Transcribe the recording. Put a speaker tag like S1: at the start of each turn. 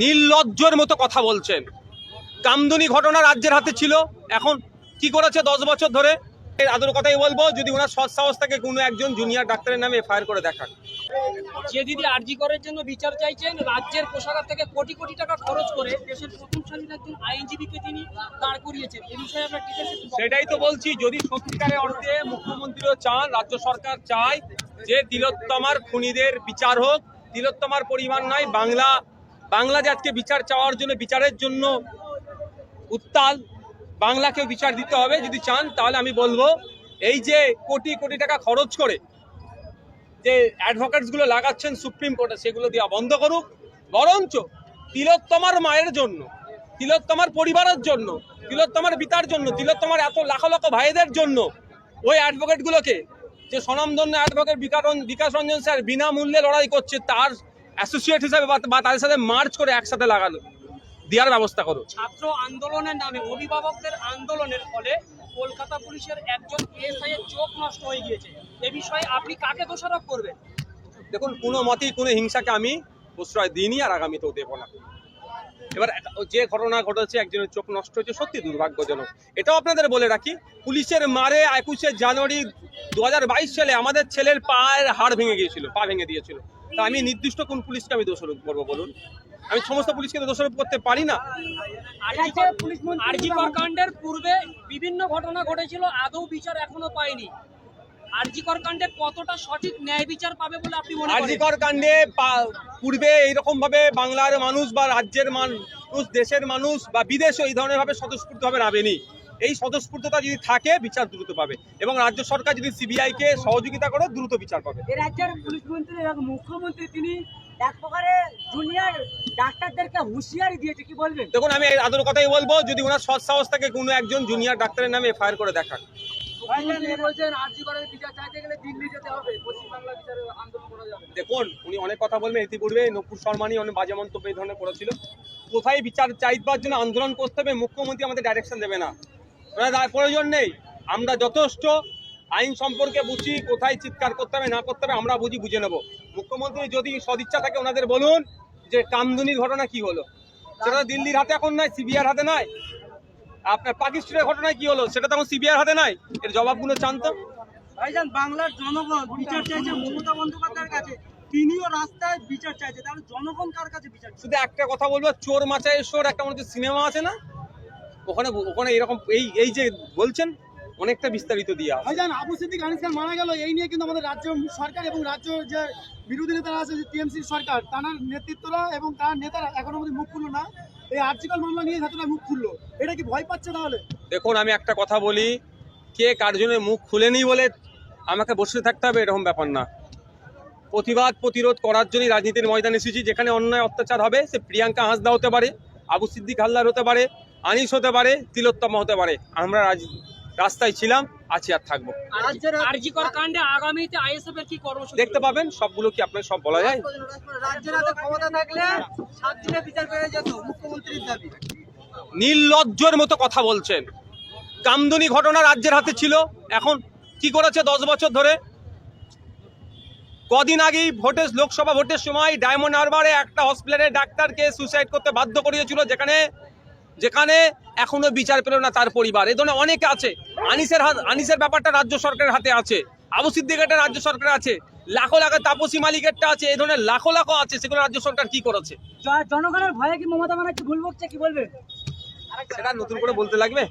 S1: নির্লজ্জের মতো কথা বলছেন। কামদুনি ঘটনা রাজ্যের হাতে ছিল। এখন কি করেছে দশ বছর ধরে? আদর কথাই বলব যদি ওনার সৎ সাহস থেকে কোনো একজন জুনিয়র ডাক্তারের নামে এফআইআর করে দেখান।
S2: যে দিদি আরজি করার জন্য বিচার চাইছেন রাজ্যের কোষাগার থেকে কোটি কোটি টাকা খরচ করে দেশের প্রথম সারির একজন আইনজীবীকে তিনি দাঁড় করিয়েছেন। এ বিষয়ে ঠিক আছে?
S1: সেটাই তো বলছি যদি সত্যিকারের অর্থে মুখ্যমন্ত্রীও চান রাজ্য সরকার চায় যে তিলোত্তমার খুনিদের বিচার হোক তিলোত্তমার পরিমাণ নয় বাংলা বাংলা যে আজকে বিচার চাওয়ার জন্য, বিচারের জন্য উত্তাল। বাংলাকেও বিচার দিতে হবে, যদি চান, তাহলে আমি বলব, এই যে কোটি কোটি টাকা খরচ করে যে অ্যাডভোকেটসগুলো লাগাচ্ছেন সুপ্রিম কোর্টে, সেগুলো দেওয়া বন্ধ করুক। বরঞ্চ তিলোত্তমার মায়ের জন্য, তিলোত্তমার পরিবারের জন্য, তিলোত্তমার পিতার জন্য, তিলোত্তমার এত লাখ লাখ ভাইদের জন্য ওই অ্যাডভোকেটগুলোকে, যে স্বনামধন্য অ্যাডভোকেট বিকাশ বিকাশ রঞ্জন স্যার বিনামূল্যে লড়াই করছে, তার অ্যাসোসিয়েট হিসাবে বা- তাদের সাথে মার্চ করে একসাথে লাগানো। দেওয়ার ব্যবস্থা করো।
S2: ছাত্র আন্দোলনের নামে অভিভাবকদের আন্দোলনের ফলে কলকাতা পুলিশের একজন এসআই এর চোখ নষ্ট হয়ে গিয়েছে। এ বিষয়ে আপনি কাকে দোষারোপ করবেন?
S1: দেখুন কোনো মতেই কোনো হিংসাকে আমি প্রশ্রয় দিইনি আর আগামীতেও দেবো না। এবার যে ঘটনা ঘটেছে একজনের চোখ নষ্ট হয়েছে সত্যি দুর্ভাগ্যজনক। এটাও আপনাদের বলে রাখি পুলিশের মারে একুশে জানুয়ারি দু হাজার বাইশ সালে আমাদের ছেলের পায়ের হাড় ভেঙে গিয়েছিল পা ভেঙে দিয়েছিল। তা আমি নির্দিষ্ট কোন পুলিশকে আমি দোষারোপ করব বলুন? আমি সমস্ত পুলিশকে দোষারোপ করতে পারি না।
S2: আরজিকর কাণ্ডের পূর্বে বিভিন্ন ঘটনা ঘটেছিল আদৌ বিচার এখনও পায়নি আরজিকর কাণ্ডের কতটা সঠিক ন্যায় বিচার পাবে বলে আপনি মনে করেন?
S1: আরজিকর কাণ্ডে পূর্বে এইরকম ভাবে বাংলার মানুষ বা রাজ্যের মানুষ দেশের মানুষ বা বিদেশে এই ধরনের ভাবে স্বতঃস্ফূর্ত ভাবে নামেনি এই স্বতঃস্ফূর্ততা যদি থাকে বিচার দ্রুত পাবে। এবং রাজ্য সরকার যদি সিবিআই কে সহযোগিতা করে দ্রুত বিচার পাবে।
S3: রাজ্যের পুলিশ মন্ত্রী এবং মুখ্যমন্ত্রী তিনি এক প্রকারে জুনিয়র ডাক্তারদেরকে হুঁশিয়ারি দিয়েছে কি বলবেন?
S1: দেখুন আমি আদর কথাই বলব যদি ওনার সৎ সাহস থেকে কোনো একজন জুনিয়র ডাক্তারের নামে এফআইআর করে দেখান। দেখুন উনি অনেক কথা বলবেন ইতিপূর্বে নকুর শর্মানি অনেক বাজে মন্তব্য এই ধরনের করেছিল। কোথায় বিচার চাইবার জন্য আন্দোলন করতে হবে মুখ্যমন্ত্রী আমাদের ডাইরেকশন দেবে না। ওনার প্রয়োজন নেই। আমরা যথেষ্ট আইন সম্পর্কে বুঝি কোথায় চিৎকার করতে হবে না করতে হবে আমরা বুঝি বুঝে নেব। মুখ্যমন্ত্রী যদি সদিচ্ছা থাকে ওনাদের বলুন যে কামদুনির ঘটনা কি হলো? সেটা দিল্লির হাতে এখন নয় সিবিআর হাতে নয়। আপনার পাকিস্তানের ঘটনায় কি হলো? সেটা তো এখন সিবিআর হাতে নাই এর জবাবগুলো চান তো।
S3: ভাইজান বাংলার জনগণ বিচার চাইছে মমতা বন্দ্যোপাধ্যায়ের কাছে। তিনিও রাস্তায় বিচার চাইছে। তাহলে জনগণ কার কাছে বিচার
S1: শুধু একটা কথা বলব চোর মাচায় চোর একটা মনে হচ্ছে সিনেমা আছে না? ওখানে ওখানে এরকম এই এই যে বলছেন অনেকটা বিস্তারিত দিয়া
S4: ভাইজান আবু সিদ্দিক আনিস খান মারা গেল এই নিয়ে কিন্তু আমাদের রাজ্য সরকার এবং রাজ্য যে বিরোধী নেতারা আছে যে টিএমসি সরকার তার নেতৃত্বরা এবং তার নেতারা এখনও অবধি মুখ খুললো না। এই আর্টিকেল মামলা নিয়ে ছাত্ররা মুখ খুললো এটা কি ভয় পাচ্ছে তাহলে?
S1: দেখুন আমি একটা কথা বলি কে কার জন্য মুখ খুলেনি বলে আমাকে বসে থাকতে হবে এরকম ব্যাপার না। প্রতিবাদ প্রতিরোধ করার জন্যই রাজনীতির ময়দানে এসেছি যেখানে অন্যায় অত্যাচার হবে সে প্রিয়াঙ্কা হাসদা হতে পারে আবু সিদ্দিক হালদার হতে পারে আনিস হতে পারে তিলোত্তম হতে পারে। আমরা রাস্তায় ছিলাম আছি আর থাকব।
S2: কাণ্ডে আগামীতে আইএসএফ এর কি কর্মসূচি?
S1: দেখতে পাবেন সবগুলো কি আপনার সব বলা যায়?
S3: রাজ্যের হাতে ক্ষমতা থাকলে সাত দিনে বিচার পেয়ে যেত মুখ্যমন্ত্রীর দাবি।
S1: নির্লজ্জের মতো কথা বলছেন। কামদুনি ঘটনা রাজ্যের হাতে ছিল এখন কি করেছে দশ বছর ধরে? কদিন আগেই ভোটের লোকসভা ভোটের সময় ডায়মন্ড হারবারে একটা হসপিটালের ডাক্তারকে সুইসাইড করতে বাধ্য করিয়েছিল যেখানে যেখানে এখনও বিচার পেল না তার পরিবার। এ ধরনের অনেকে আছে। আনিসের হাত আনিসের ব্যাপারটা রাজ্য সরকারের হাতে আছে। আবু সিদ্দিকেরটা রাজ্য সরকার আছে। লাখো লাখো তাপসী মালিকেরটা আছে। এই ধরনের লাখো লাখো আছে। সেগুলো রাজ্য সরকার কি করেছে?
S3: জনগণের ভয়ে কি মমতা ব্যানার্জি ভুল বকছে কি বলবে?
S1: সেটা নতুন করে বলতে লাগবে?